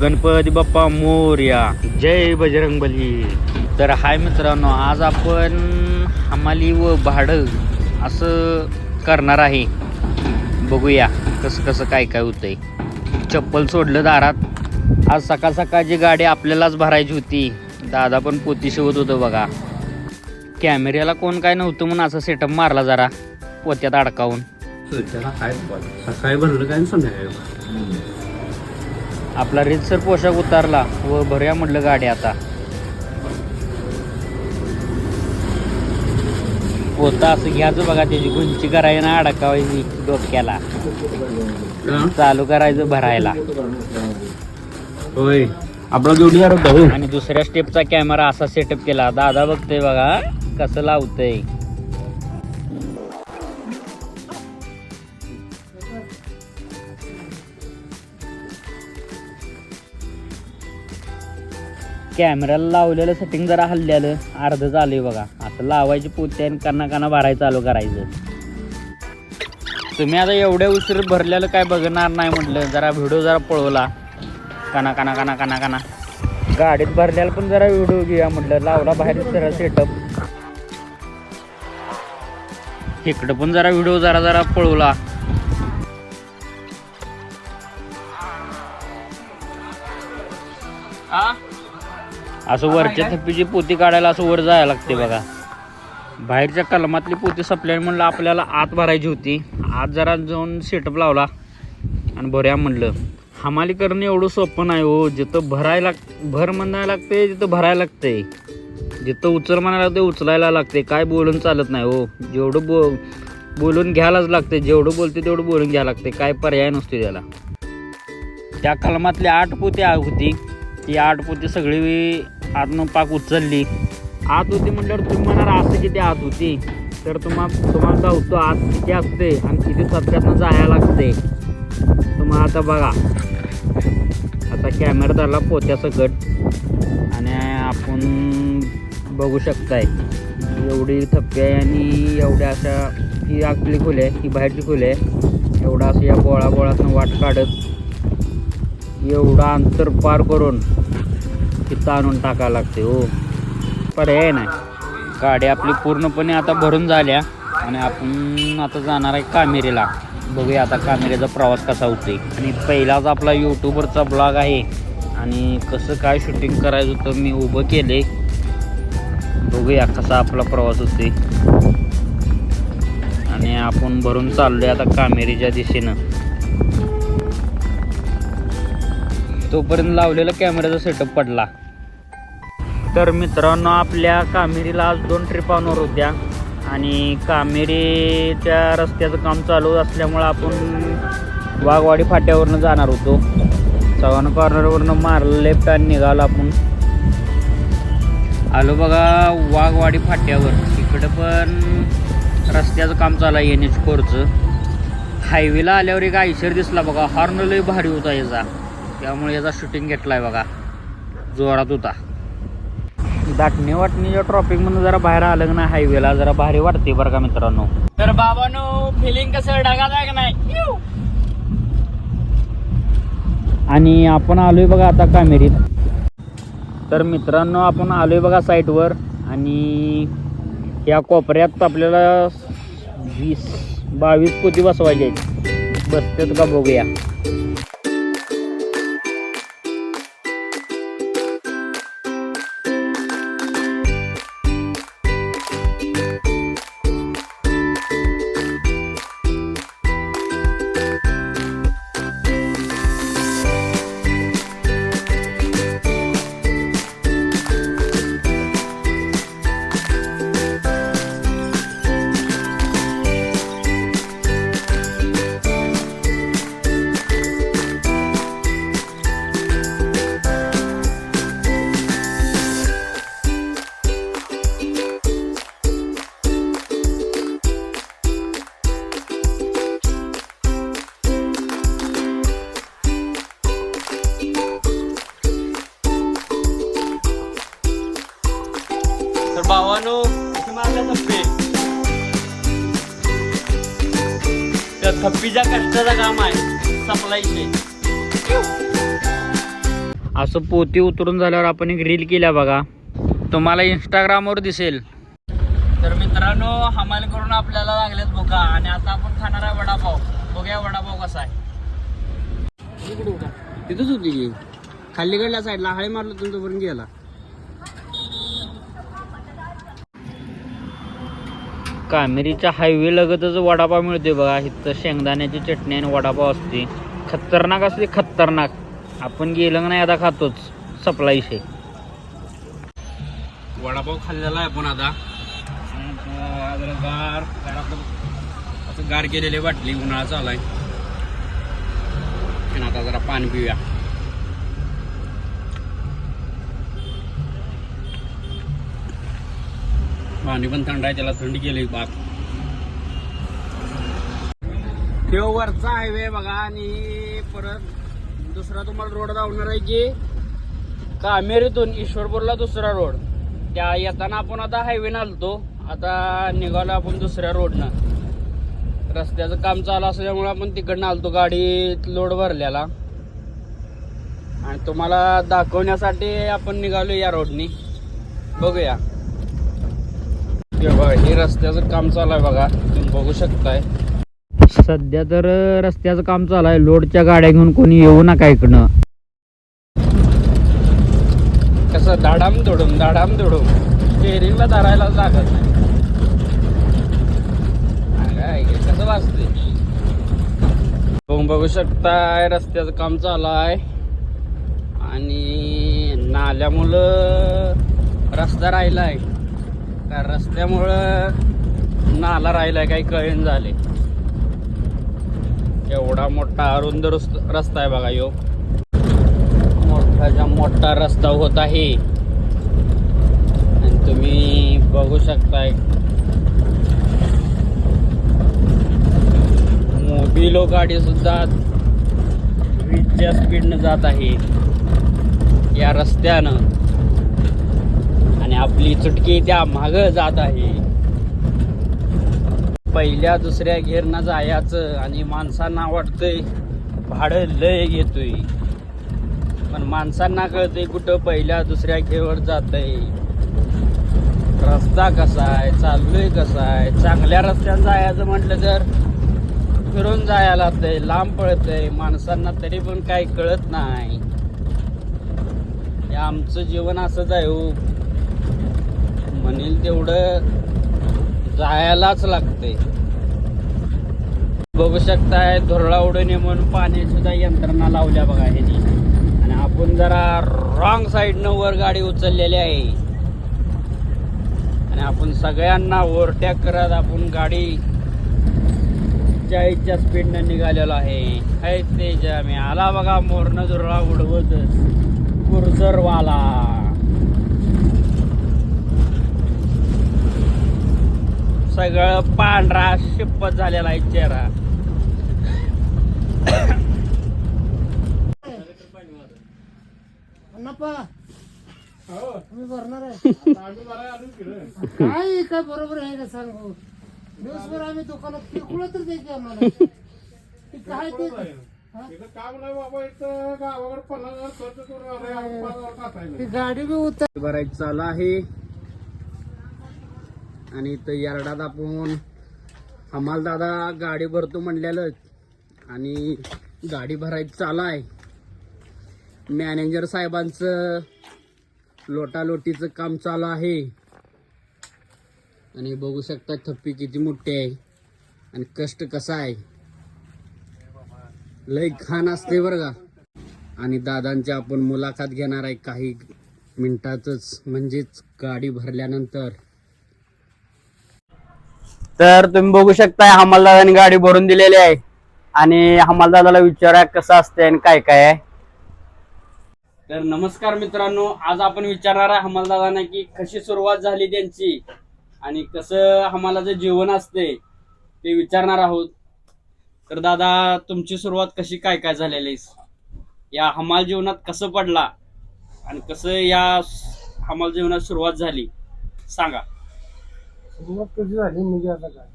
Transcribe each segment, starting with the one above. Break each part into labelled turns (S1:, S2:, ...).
S1: गणपती बाप्पा मोर्या. जय बजरंग बली. तर हाय मित्रांनो आज आपण हमाली व भाडं असं करणार आहे. बघूया कसं कसं काय काय होतंय. चप्पल सोडलं दारात. आज सकाळ सकाळची गाडी आपल्यालाच भरायची होती. दादा पण पोती शिवत होतं बघा. कॅमेऱ्याला कोण काय नव्हतं म्हणून असं सेटअप मारला जरा. पोत्यात अडकावून.
S2: काय सकाळी भरलं काय संध्याकाळी
S1: आपला रितसर पोशाख उतारला व भरूया म्हटलं गाडी आता. पोता असं घ्यायचं बघा त्याची गुंची करायची ना अडकावायची डोक्याला? चालू करायचं भरायला.
S2: होय. आपला जोडीदार होता
S1: आणि दुसऱ्या स्टेपचा कॅमेरा असा सेटअप केला. दादा बघतोय बघा कसं लावतंय. कॅमेऱ्याला लावलेलं सेटिंग जरा हल्ल्यालं अर्धं चालू आहे बघा. असं लावायची पोते आणि काना काना भरायचं चालू करायचं. तुम्ही आता एवढ्या उशीर भरलेलं काय बघणार नाही म्हटलं. जरा व्हिडिओ जरा पळवला. काना काना काना काना काना गाडीत भरल्याला पण जरा व्हिडिओ घेऊया म्हटलं. लावला बाहेर जरा सेटअप इकडं पण जरा व्हिडिओ जरा जरा पळवला. असं वरच्या थप्पीची पोती काढायला असं वर जायला लागते बघा. बाहेरच्या कलमातली पोती सपल्याने म्हणलं आपल्याला आत भरायची होती. आत जरा जाऊन सेटअप लावला आणि भरूया म्हणलं. हमाली करणं एवढं सोपं नाही हो. जिथं भरायला भर म्हणायला लागते तिथं भरायला लागते. जिथं उचल म्हणायला लागते उचलायला लागते. काय बोलून चालत नाही हो. जेवढं बो बोलून घ्यायलाच लागते. जेवढं बोलते तेवढं बोलून घ्यायला लागते. काय पर्याय नसतो त्याला. त्या कलमातली आठ पोती होती. ती आठ पोती सगळी आतनं पाक उचलली. आत होती म्हटल्यावर तुम्ही म्हणाल असं किती आत होती? तर तुम्हा तुम्हाला धावतो आत किती असते आणि किती सत्यातनं जायला लागते. तुम्हाला आता बघा. आता कॅमेरा धरला पोत्याचं गट. आणि आपण बघू शकताय. एवढी थप्पी आहे आणि एवढ्या अशा ही आपली खोली आहे ही बाहेरची खोली आहे. एवढा असं या बोळा बोळातनं वाट काढत एवढा अंतर पार करून तिथं आणून टाकावं लागते हो. पर्याय नाही. गाडी आपली पूर्णपणे आता भरून झाल्या आणि आपण आता जाणार आहे कामेरीला. बघूया आता कामेरीचा प्रवास कसा होते आणि पहिलाच आपला यूट्यूबरचा ब्लॉग आहे आणि कसं काय शूटिंग करायचं होतं मी उभं केले बघूया कसा आपला प्रवास होते आणि आपण भरून चाललोय आता कामेरीच्या दिशेनं. तोपर्यंत लावलेला कॅमेऱ्याचा सेटअप पडला. तर मित्रांनो आपल्या कामेरीला आज दोन ट्रिप होणार होत्या. आणि कामेरीच्या रस्त्याचं काम चालू असल्यामुळं आपण वाघवाडी फाट्यावरनं जाणार होतो. चव्हाण कॉर्नरवरनं मारलं लेफ्ट आणि निघालो आपण. आलो बघा वाघवाडी फाट्यावर. इकडं पण रस्त्याचं काम चालू आहे एन एच फोरचं हायवेला आल्यावर एक आयशर दिसला बघा. हॉर्न लई भारी होता याचा. त्यामुळे याचा शूटिंग घेतलाय बघा. जोरात होता. दाटणी वाटणीच्या ट्रॉपिक मधून जरा बाहेर आलं नाही हायवेला जरा भारी वाटते बरं का मित्रांनो. तर बाबानो फिलिंग कसं आहे का नाही? आणि आपण आलोय बघा आता कामेरीत. तर मित्रांनो आपण आलोय बघा साईटवर आणि या कोपऱ्यात आपल्याला वीस बावीस पोती बसवायचे आहेत. बसतात का बघूया.
S2: कष्टाचं काम आहे. सप्लायचे
S1: असं पोती उतरून झाल्यावर आपण एक रील केल्या बघा. तुम्हाला इंस्टाग्रामवर दिसेल. तर मित्रांनो हमाल करून आपल्याला लागलेत भुका आणि आता आपण खाणार आहे वडापाव. बघूया वडापाव कसा आहे. तिथंच होती खाल्लीकडल्या साईडला हाळी मारलं तुमच्यापर्यंत गेला. कामेरीच्या हायवे लगतच वडापाव मिळते बघा. इथं शेंगदाण्याची चटणी आणि वडापाव असते खतरनाक असते खतरनाक. आपण गेलं का नाही आता खातोच. सपला विषय. वडापाव खाल्लेला आहे आपण आता. गार. असं गार केलेली वाटली उन्हाळा चालू आहे. आणि आता जरा पाणी पिऊया. पाणी पण थंड आहे त्याला थंडी केली बाग तो वरचा हायवे बघा आणि परत दुसरा तुम्हाला रोड दावणार आहे की कामेरीतून ईश्वरपूरला दुसरा रोड त्या येताना आपण आता हायवे आलतो आता निघालो आपण दुसऱ्या रोडनं रस्त्याचं काम चालू असल्यामुळे आपण तिकडनं आलतो गाडीत लोड भरलेला. आणि तुम्हाला दाखवण्यासाठी आपण निघालो या रोडनी बघूया. हे बघा हे रस्त्याचं काम चालू आहे बघा. तुम्ही बघू शकताय. सध्या तर रस्त्याचं काम चालू आहे. लोडच्या गाड्या घेऊन कोणी येऊ नका इकडनं. कसं धाडाम धोडूम धाडाम. धोडूम स्टेरिंगला धरायला लागत नाही. हे कसं बघू शकताय रस्त्याचं काम चालू आहे. आणि नाल्यामुळं रस्ता राहिलाय का रस्त्यामुळं नाला राहिलाय काही कळेन झाले. एवढा मोठा अरुंद रस्ता आहे बघा यो. मोठाच्या मोठा रस्ता होत आहे आणि तुम्ही बघू शकताय. मोबिलो गाडी सुद्धा वीजच्या स्पीडनं जात आहे. या रस्त्यानं. आणि आपली चुटकी त्या माग जात आहे. पहिल्या दुसऱ्या घेरनं जायचं आणि माणसांना वाटतंय भाडं लय घेतोय. पण माणसांना कळतंय कुठं पहिल्या दुसऱ्या घेवर जातंय. रस्ता कसा आहे चाललोय कसा आहे चांगल्या रस्त्यानं जायचं म्हटलं तर फिरून जायला लागतंय लांब पळतंय माणसांना तरी पण काही कळत नाही. हे आमचं जीवन असंच आहे हो. म्हणेल तेवढं जायलाच लागते बघू शकताय धुरळा उडवणे म्हणून पाणी सुद्धा यंत्रणा लावल्या बघा ह्यानी. आणि आपण जरा रॉंग साईडनं वर गाडी उचललेली आहे. आणि आपण सगळ्यांना ओव्हरटॅक करत आपण गाडी चाळीसच्या स्पीडनं निघालेलो आहे. हाय तेज मी आला बघा मोरनं धुरळा उडवत. कुर्जरवाला सगळं पांढरा शिप्पत झालेला आहे चेहरा.
S3: अण्णाप्पा तुम्ही भरणार आहे. काय काय बरोबर आहे का सांग? दिवसभर आम्ही दुकानात किरकोळ तर द्यायची आम्हाला. ते काय ते? हा? ती गाडी बी उतर
S1: भरायचं चालू आहे. आणि इथं यार्डात आपण हमाल दादा गाडी भरतो म्हणलेलंच आणि गाडी भरायचं चालू आहे. मॅनेजर साहेबांचं लोटालोटीचं काम चालू आहे. आणि बघू शकता थप्पी किती मोठी आहे. आणि कष्ट कसा आहे. लय घाण असते बरं का. आणि दादांची आपण मुलाखत घेणार आहे काही मिनिटातच. म्हणजेच गाडी भरल्यानंतर. तर तुम्ही बघू शकताय हमालदादाने गाडी भरून दिलेली आहे. आणि हमालदादाला विचारा कसं असतंय आणि काय काय आहे. तर नमस्कार मित्रांनो आज आपण विचारणार आहे हमालदादांना की कशी सुरुवात झाली त्यांची आणि कसं हमालाचं जीवन असते ते विचारणार आहोत. तर दादा तुमची सुरुवात कशी काय काय झालेली या हमाल जीवनात कसं पडला आणि कसं या हमाल जीवनात सुरुवात झाली? सांगा.
S3: मग कशी झाली? म्हणजे आता काय?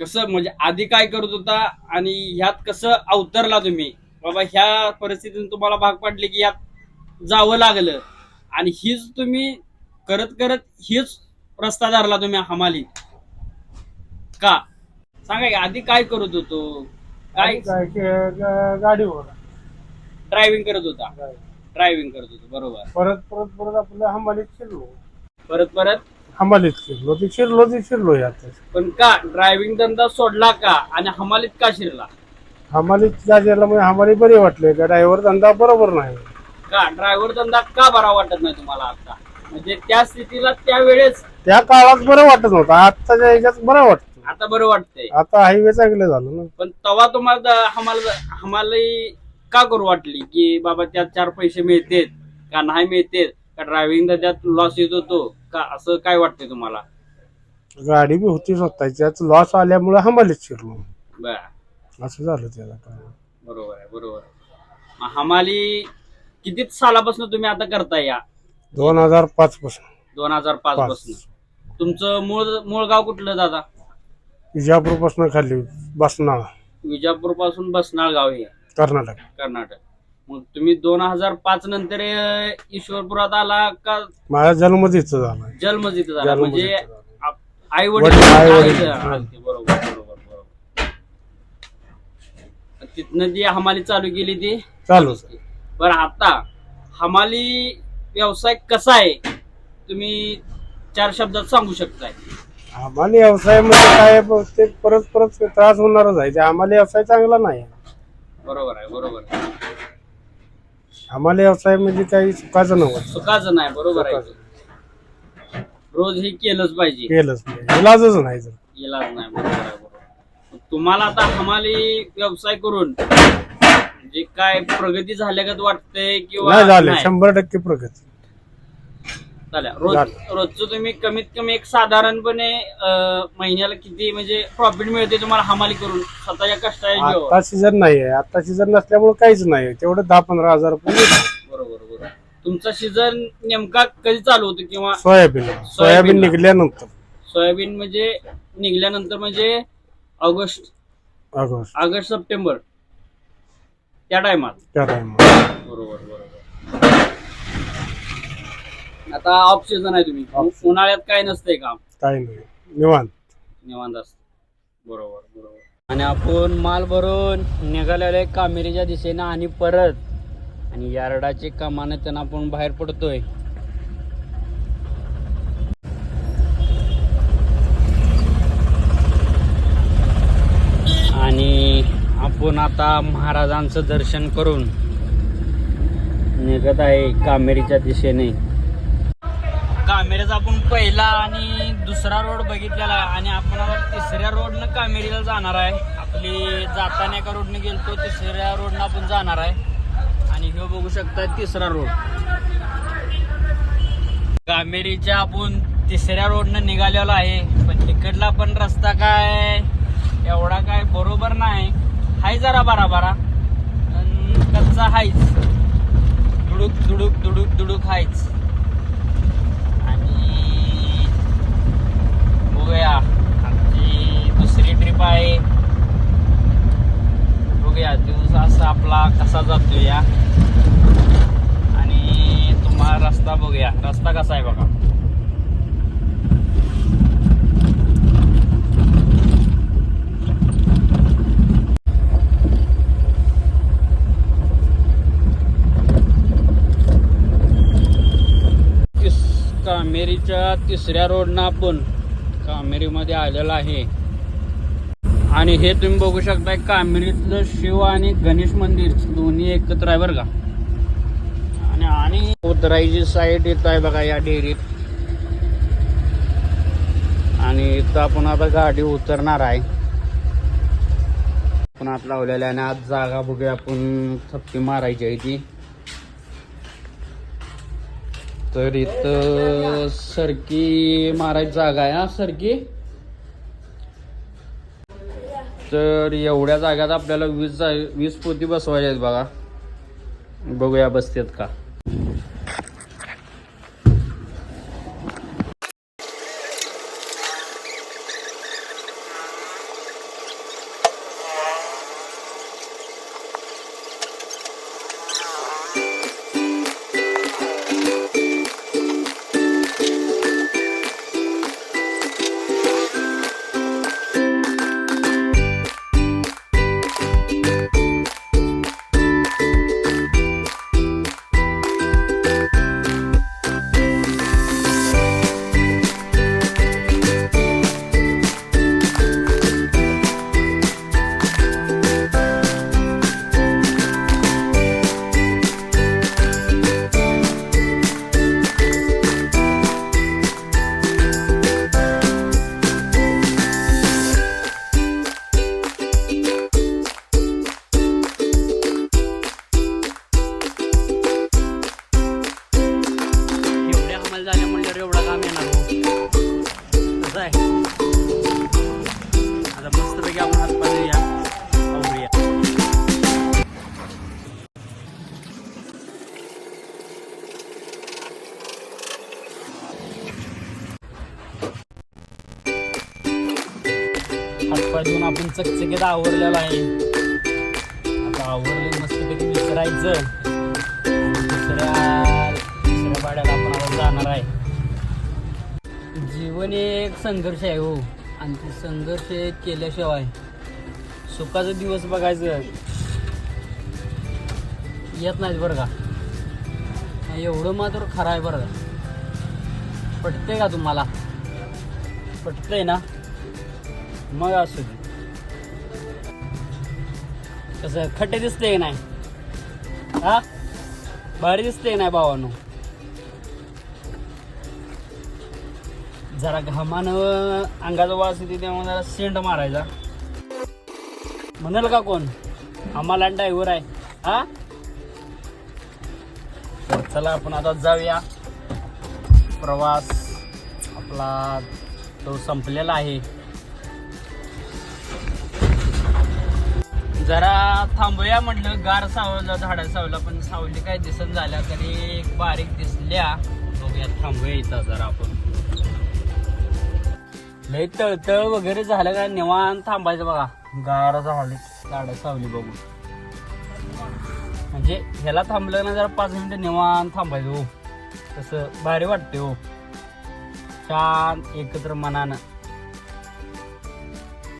S1: कसं म्हणजे आधी काय करत होता आणि ह्यात कसं अवतरला तुम्ही? बाबा ह्या परिस्थितीतून तुम्हाला भाग पडले की यात जावं लागलं. आणि हीच तुम्ही करत करत हीच रस्ता धरला तुम्ही हमालीत. का? सांगा की आधी काय करत होतो? काय
S3: काय? के- गा- गाडीवर
S1: ड्रायव्हिंग करत होता. ड्रायव्हिंग करत होतो. बरोबर.
S3: परत परत परत आपल्या हमालीत शिरलो.
S1: परत परत?
S3: हमालीत शिरलो. ते शिरलो ते शिरलो आता.
S1: पण का? ड्रायव्हिंग धंदा सोडला का? आणि हमालीत का शिरला?
S3: हमालीत गाडीला म्हणजे हमाली बरी वाटले. का ड्रायव्हर धंदा बरोबर नाही.
S1: का? ड्रायव्हर धंदा का बरा वाटत नाही तुम्हाला आता? म्हणजे त्या स्थितीला त्यावेळेस
S3: त्या काळात बरं वाटत नव्हतं. आत्ताच्या ह्याच्यात बरं वाटतं.
S1: आता बरं वाटतंय.
S3: आता हायवे चांगलं झालं ना.
S1: पण तेव्हा तुम्हाला हमाला हमाला का करू वाटली? की बाबा त्यात चार पैसे मिळतेत का नाही मिळतेत? का ड्रायव्हिंग त्यात लॉस येत होतो का असं काय वाटतंय तुम्हाला?
S3: गाडी बी होती स्वतःच्याच लॉस आल्यामुळे हमालीत शिरलो.
S1: बर.
S3: असं झालं त्याला काय
S1: बरोबर आहे बरोबर आहे. मग हमाली किती सालापासून तुम्ही आता करताय या?
S3: दोन हजार पाच पासून.
S1: दोन हजार पाच
S3: पाच.
S1: पासून. तुमचं मूळ मूळ गाव कुठलं दादा?
S3: विजापूरपासून खाली बसना
S1: विजापूरपासून बसनाळ गाव हे.
S3: कर्नाटक.
S1: कर्नाटक. मग तुम्ही दोन हजार पाच नंतर अं, ईश्वरपुरात आला का?
S3: माझा जन्म तिथं झाला.
S1: जन्म तिथं झाला म्हणजे
S3: झाला.
S1: आई वडील. बरोबर बरोबर बरोबर. तिथनं जी हमाली चालू केली ती.
S3: चालू.
S1: बरं आता हमाली व्यवसाय कसा आहे? तुम्ही चार शब्दात सांगू शकताय.
S3: आम्हाला व्यवसायामध्ये काय ब- ते परत परत त्रास होणारच आहे. ते आम्हाला व्यवसाय चांगला नाही
S1: बरोबर आहे बरोबर आहे.
S3: आम्हाला व्यवसाय म्हणजे काही सुखाचं नव्हतं.
S1: सुखाचं नाही बरोबर आहे. रोज हे केलंच पाहिजे.
S3: केलंच नाही. इलाजच नाही जर.
S1: इलाज नाही बरोबर आहे बरोबर तुम्हाला आता हमाली व्यवसाय करून जे काय प्रगती झाल्यागत वाटतंय किंवा
S3: नाही झाले
S1: नाही?
S3: शंभर टक्के प्रगती.
S1: चालेल रोज
S3: झालं.
S1: रोजचं तुम्ही कमीत कमी एक साधारणपणे अं, महिन्याला किती म्हणजे प्रॉफिट मिळते तुम्हाला हमाली करून? स्वतःच्या कष्टाच्या जीवावर
S3: आता सीझन नाही आहे. आता सीझन नसल्यामुळे काहीच नाही तेवढं दहा पंधरा हजार रुपये मिळतात.
S1: बरोबर बरोबर. तुमचा सीझन नेमका कधी चालू होतो किंवा
S3: सोयाबीन. सोयाबीन निघल्यानंतर.
S1: सोयाबीन म्हणजे निघल्यानंतर म्हणजे ऑगस्ट
S3: ऑगस्ट.
S1: August September. त्या टायमात
S3: त्या टाइमला
S1: बरोबर बरोबर. आता ऑफ सीझन आहे तुम्ही.
S3: Off
S1: उन्हाळ्यात काय नसतंय काम?
S3: काही नाही. निवांत.
S1: निवांत असत. बरोबर बरोबर. आणि आपण माल भरून निघालेलो आहे कामेरीच्या दिशेनं आणि परत. आणि यार्डाचे कामाने त्यांना आपण बाहेर पडतोय. आणि आपण आता महाराजांचं दर्शन करून निघत आहे कामेरीच्या दिशेने. कामेऱ्याचा आपण पहिला आणि दुसरा रोड बघितलेला आहे आणि आपण आता तिसऱ्या रोडनं कामेरीला जाणार आहे. आपली जाताना एका रोडने गेलतो तिसऱ्या रोडनं आपण जाणार आहे. आणि हे बघू शकता तिसरा रोड कामेरीच्या आपण तिसऱ्या रोडनं निघालेलो आहे. पण तिकडला पण रस्ता काय एवढा काय बरोबर नाही. हाय जरा बारा बारा. कच्चा हायच. दुडूक दुडूक दुडूक दुडूक हायच आणि बघूया. आमची दुसरी ट्रिप आहे. बघूया दिवस असा आपला कसा जातो या आणि तुम्हाला रस्ता बघूया. रस्ता कसा आहे बघा. तिस कामेरीच्या तिसऱ्या रोडनं आपण कामेरीमध्ये आलेलं आहे. आणि हे तुम्ही बघू शकता कामेरीतलं शिव आणि गणेश मंदिर दोन्ही एकत्र आहे बरं का. आणि आणि उतरायची साईड येत आहे बघा या डेअरीत. आणि इथं आपण आता गाडी उतरणार आहे. आपण आत लावलेल्या आणि आज जागा बघूया आपण थप्पी मारायची आहे ती. तर इथं सरकी मारायची जागा आहे हा सरकी? तर एवढ्या जाग्यात आपल्याला वीस जा वीस पोती बसवायच्या आहेत बघा. बघूया बसतात का? देऊन आपण चकचकीत आवरलेलो आहे. आता आवरले मस्तपैकी विसरायचं. दुसऱ्या दुसऱ्या पाड्याला आपण आता जाणार आहे. जीवन हे एक संघर्ष आहे हो. आणि ते संघर्ष केल्याशिवाय सुखाचा दिवस बघायचं. येत नाहीत बरं का? एवढं मात्र खरं आहे बरं का? पटतंय का तुम्हाला? पटतंय ना? मग असू दे. कसं खट्टे दिसते की नाही? हा? भारी दिसते की नाही भावानो? जरा घामानं अंगाचा वास येते तेव्हा जरा सेंट मारायचा. म्हणाल का कोण? आम्हाला ड्रायव्हर आहे. हा? तर चला आपण आता जाऊया. प्रवास आपला तो संपलेला आहे. जरा थांबूया म्हटलं गार सावलं झाडा सावलं पण सावली काय दिसन झाल्या तरी एक बारीक दिसल्या. बघूया थांबूया इथं जरा आपण. लय तळतळ वगैरे झालं का? निवांत थांबायचं बघा. गार झाली. झाडं सावली बघू. म्हणजे ह्याला थांबलं ना जरा पाच मिनिटं निवांत थांबायचं हो. तसं भारी वाटते हो. छान एकत्र मनानं.